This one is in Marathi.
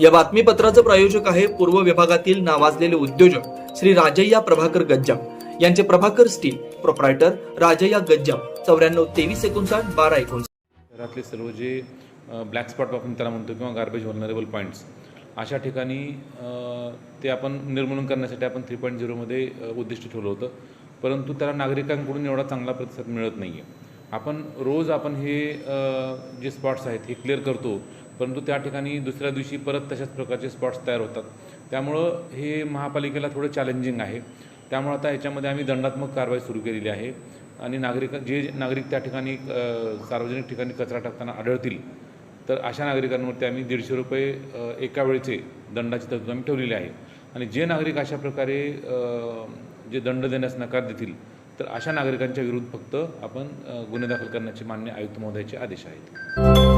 या बातमीपत्राचं प्रायोजक आहे पूर्व विभागातील नावाजलेले उद्योजक श्री राजय्या प्रभाकर गज्जाम. यांचे प्रभाकर स्टील प्रोप्रायटर राजय्या गज्जाम. चौऱ्याण्णव तेवीस एकोणसाठ बारा एकोणसाठ. शहरातले सर्व जे ब्लॅक स्पॉट आपण त्याला म्हणतो किंवा गार्बेज व्हलनरेबल पॉईंट्स अशा ठिकाणी ते आपण निर्मूलन करण्यासाठी आपण थ्री पॉईंट झिरोमध्ये उद्दिष्ट ठेवलं होतं. परंतु त्याला नागरिकांकडून एवढा चांगला प्रतिसाद मिळत नाही आहे आपण रोज आपण हे जे स्पॉट्स आहेत हे क्लिअर करतो. परंतु त्या ठिकाणी दुसऱ्या दिवशी परत तशाच प्रकारचे स्पॉट्स तयार होतात. त्यामुळं हे महापालिकेला थोडं चॅलेंजिंग आहे. त्यामुळं आता याच्यामध्ये आम्ही दंडात्मक कारवाई सुरू केलेली आहे. आणि नागरिक जे नागरिक त्या ठिकाणी सार्वजनिक ठिकाणी कचरा टाकताना आढळतील तर अशा नागरिकांवरती आम्ही दीडशे रुपये एका वेळेचे दंडाची तरतूद आम्ही ठेवलेली आहे. आणि जे नागरिक अशा प्रकारे जे दंड देण्यास नकार देतील तर अशा नागरिकांच्या विरुद्ध फक्त आपण गुन्हे दाखल करण्याचे मान्य आयुक्त महोदयाचे आदेश आहेत.